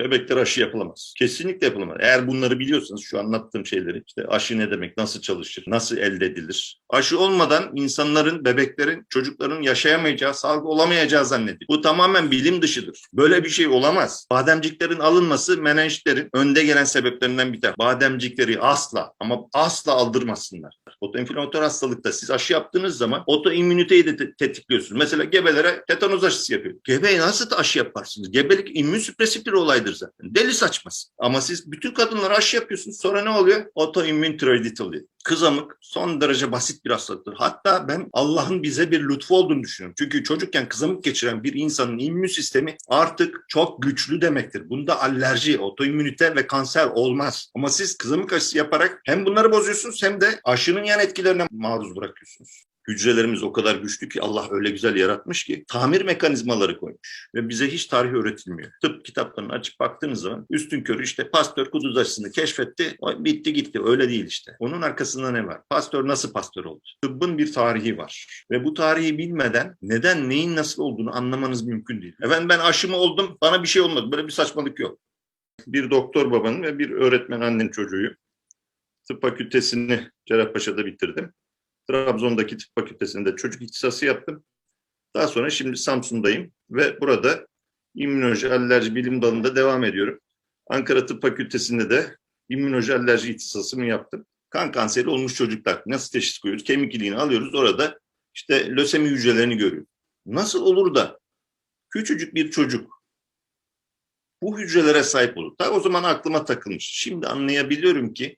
Bebekler aşı yapılamaz. Kesinlikle yapılamaz. Eğer bunları biliyorsanız şu anlattığım şeyleri işte aşı ne demek, nasıl çalışır, nasıl elde edilir. Aşı olmadan insanların, bebeklerin, çocukların yaşayamayacağı, sağlıklı olamayacağı zannedilir. Bu tamamen bilim dışıdır. Böyle bir şey olamaz. Bademciklerin alınması menenjitlerin önde gelen sebeplerinden bir tanesi. Bademcikleri asla ama asla aldırmasınlar. Otoinflamatör hastalıkta siz aşı yaptığınız zaman otoimmüniteyi de te- tetikliyorsunuz. Mesela gebelere tetanoz aşısı yapıyor. Gebeye nasıl aşı yaparsınız? Gebelik immün süpresif bir olaydır zaten. Deli saçması. Ama siz bütün kadınlara aşı yapıyorsunuz. Sonra ne oluyor? Otoimmün tiroidit oluyor. Kızamık son derece basit bir hastalıktır. Hatta ben Allah'ın bize bir lütfu olduğunu düşünüyorum. Çünkü çocukken kızamık geçiren bir insanın immün sistemi artık çok güçlü demektir. Bunda alerji, otoimmünite ve kanser olmaz. Ama siz kızamık aşısı yaparak hem bunları bozuyorsunuz hem de aşının yan etkilerine maruz bırakıyorsunuz. Hücrelerimiz o kadar güçlü ki Allah öyle güzel yaratmış ki tamir mekanizmaları koymuş ve bize hiç tarih öğretilmiyor. Tıp kitaplarını açıp baktığınız zaman üstün körü işte Pasteur kuduz aşısını keşfetti, o bitti gitti. Öyle değil işte. Onun arkasında ne var? Pasteur nasıl Pasteur oldu? Tıbbın bir tarihi var ve bu tarihi bilmeden neden neyin nasıl olduğunu anlamanız mümkün değil. Efendim ben aşımı oldum, bana bir şey olmadı. Böyle bir saçmalık yok. Bir doktor babanın ve bir öğretmen annenin çocuğu. Tıp fakültesini Cerrahpaşa'da bitirdim. Trabzon'daki tıp fakültesinde çocuk ihtisası yaptım. Daha sonra şimdi Samsun'dayım ve burada immünoloji alerji bilim dalında devam ediyorum. Ankara Tıp Fakültesi'nde de immünoloji alerji ihtisasımı yaptım. Kan kanseri olmuş çocuklar nasıl teşhis koyuyoruz? Kemik iliğini alıyoruz orada işte lösemi hücrelerini görüyoruz. Nasıl olur da küçücük bir çocuk bu hücrelere sahip olur? Ta o zaman aklıma takılmış. Şimdi anlayabiliyorum ki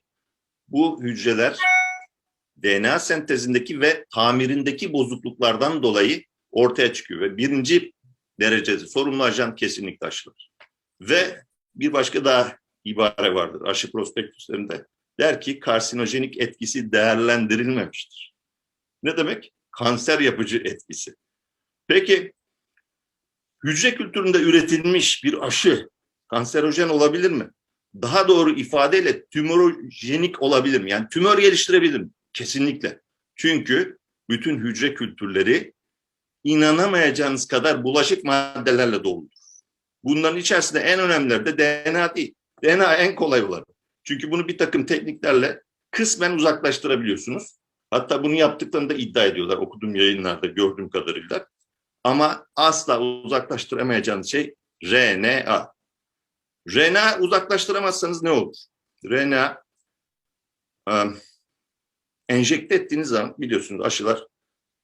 bu hücreler DNA sentezindeki ve tamirindeki bozukluklardan dolayı ortaya çıkıyor ve birinci derecede sorumlu ajan kesinlikle aşılar. Ve bir başka daha ibare vardır aşı prospektüslerinde. Der ki karsinojenik etkisi değerlendirilmemiştir. Ne demek? Kanser yapıcı etkisi. Peki hücre kültüründe üretilmiş bir aşı kanserojen olabilir mi? Daha doğru ifadeyle tümörojenik olabilir mi? Yani tümör geliştirebilir mi? Kesinlikle. Çünkü bütün hücre kültürleri inanamayacağınız kadar bulaşık maddelerle doludur. Bunların içerisinde en önemlileri de DNA değil. DNA en kolay olanı. Çünkü bunu bir takım tekniklerle kısmen uzaklaştırabiliyorsunuz. Hatta bunu yaptıklarını da iddia ediyorlar okuduğum yayınlarda gördüğüm kadarıyla. Ama asla uzaklaştıramayacağınız şey RNA. RNA uzaklaştıramazsanız ne olur? RNA um, enjekte ettiğiniz zaman biliyorsunuz aşılar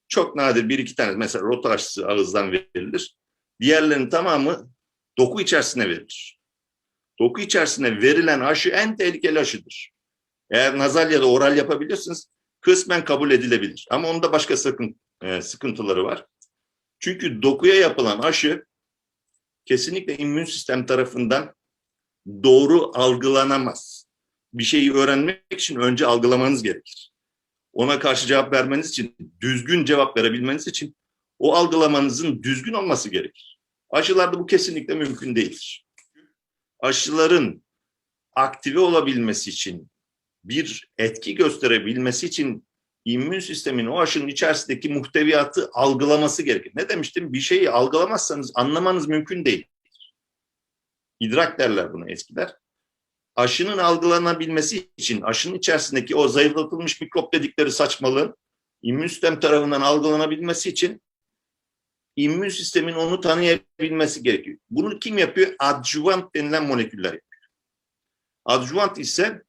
çok nadir bir iki tane mesela rota aşısı ağızdan verilir. Diğerlerinin tamamı doku içerisine verilir. Doku içerisine verilen aşı en tehlikeli aşıdır. Eğer nazal ya da oral yapabilirsiniz kısmen kabul edilebilir. Ama onda başka sakın, e, sıkıntıları var. Çünkü dokuya yapılan aşı kesinlikle immün sistem tarafından doğru algılanamaz. Bir şeyi öğrenmek için önce algılamanız gerekir ona karşı cevap vermeniz için, düzgün cevap verebilmeniz için o algılamanızın düzgün olması gerekir. Aşılarda bu kesinlikle mümkün değildir. Aşıların aktive olabilmesi için, bir etki gösterebilmesi için immün sistemin o aşının içerisindeki muhteviyatı algılaması gerekir. Ne demiştim? Bir şeyi algılamazsanız anlamanız mümkün değil. İdrak derler buna eskiler aşının algılanabilmesi için aşının içerisindeki o zayıflatılmış mikrop dedikleri saçmalığın immün sistem tarafından algılanabilmesi için immün sistemin onu tanıyabilmesi gerekiyor. Bunu kim yapıyor? Adjuvant denilen moleküller yapıyor. Adjuvant ise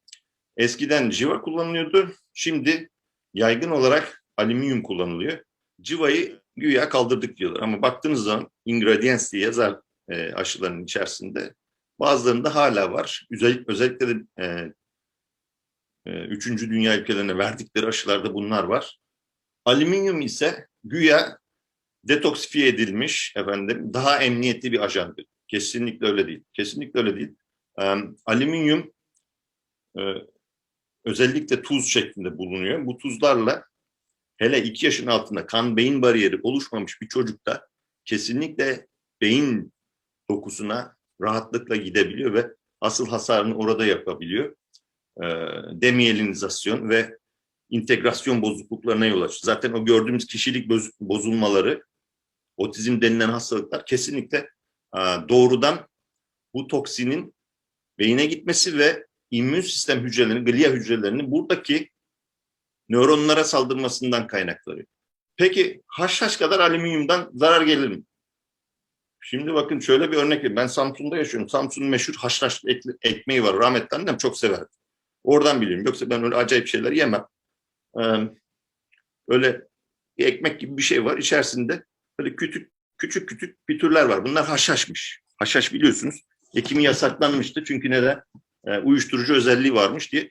eskiden civa kullanılıyordu. Şimdi yaygın olarak alüminyum kullanılıyor. Civayı güya kaldırdık diyorlar ama baktığınız zaman ingredients diye yazar e, aşıların içerisinde Bazılarında hala var. Özellikle, özellikle de e, e, üçüncü dünya ülkelerine verdikleri aşılarda bunlar var. Alüminyum ise güya detoksifiye edilmiş efendim daha emniyetli bir ajandır. Kesinlikle öyle değil. Kesinlikle öyle değil. E, alüminyum e, özellikle tuz şeklinde bulunuyor. Bu tuzlarla hele iki yaşın altında kan beyin bariyeri oluşmamış bir çocukta kesinlikle beyin dokusuna rahatlıkla gidebiliyor ve asıl hasarını orada yapabiliyor. E, demyelinizasyon ve integrasyon bozukluklarına yol açıyor. Zaten o gördüğümüz kişilik bozulmaları, otizm denilen hastalıklar kesinlikle e, doğrudan bu toksinin beyine gitmesi ve immün sistem hücrelerinin, glia hücrelerinin buradaki nöronlara saldırmasından kaynaklanıyor. Peki haşhaş kadar alüminyumdan zarar gelir mi? Şimdi bakın şöyle bir örnek vereyim. Ben Samsun'da yaşıyorum. Samsun'un meşhur haşhaş ekmeği var. Rahmetli annem çok severdi. Oradan biliyorum. Yoksa ben öyle acayip şeyler yemem. Ee, öyle bir ekmek gibi bir şey var. İçerisinde böyle küçük küçük küçük pütürler var. Bunlar haşhaşmış. Haşhaş biliyorsunuz. Ekimi yasaklanmıştı. Çünkü neden? Ee, uyuşturucu özelliği varmış diye